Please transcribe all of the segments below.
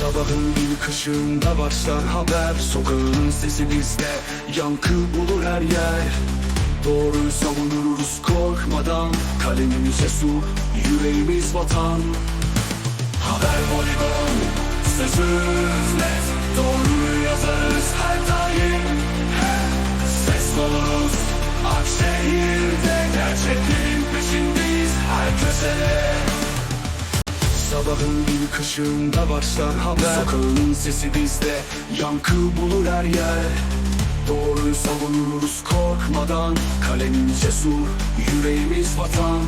Sabahın ilk ışığında başlar haber Sokağın sesi bizde. Yankı bulur her yer. Doğruyu savunuruz korkmadan. Kalemimize su, yüreğimiz vatan. Haber voleybol, sözü. Sabahın ilk ışığında başlar haber Sokağın sesi bizde. Yankı bulur her yer. Doğruyu savunuruz korkmadan. Kalemimiz cesur Yüreğimiz vatan.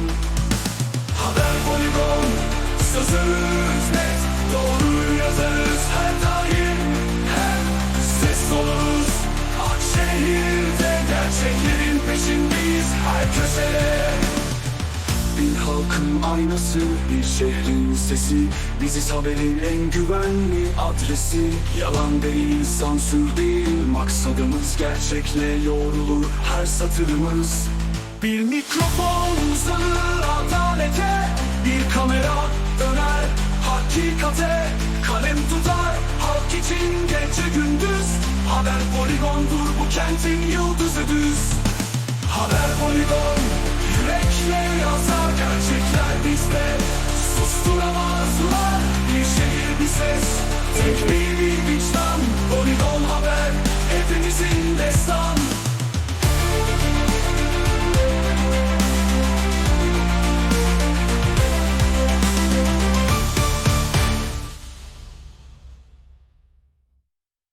Haber poligon Sözümüz net. Doğruyu yazarız her daim Hep ses oluruz. Akşehir'de Gerçeklerin peşindeyiz. Her köşede halkın aynası, bir şehrin sesi. Biziz haberin en güvenli adresi. Yalan değil, sansür değil Maksadımız gerçekle yoğrulur her satırımız. Bir mikrofon uzanır adalete Bir kamera döner hakikate. Kalem tutar halk için gece gündüz Haber poligondur sesle. Susturamazlar bir şehir bir ses. Tek bir vicdan, Polidon haber Hepimizin destanı.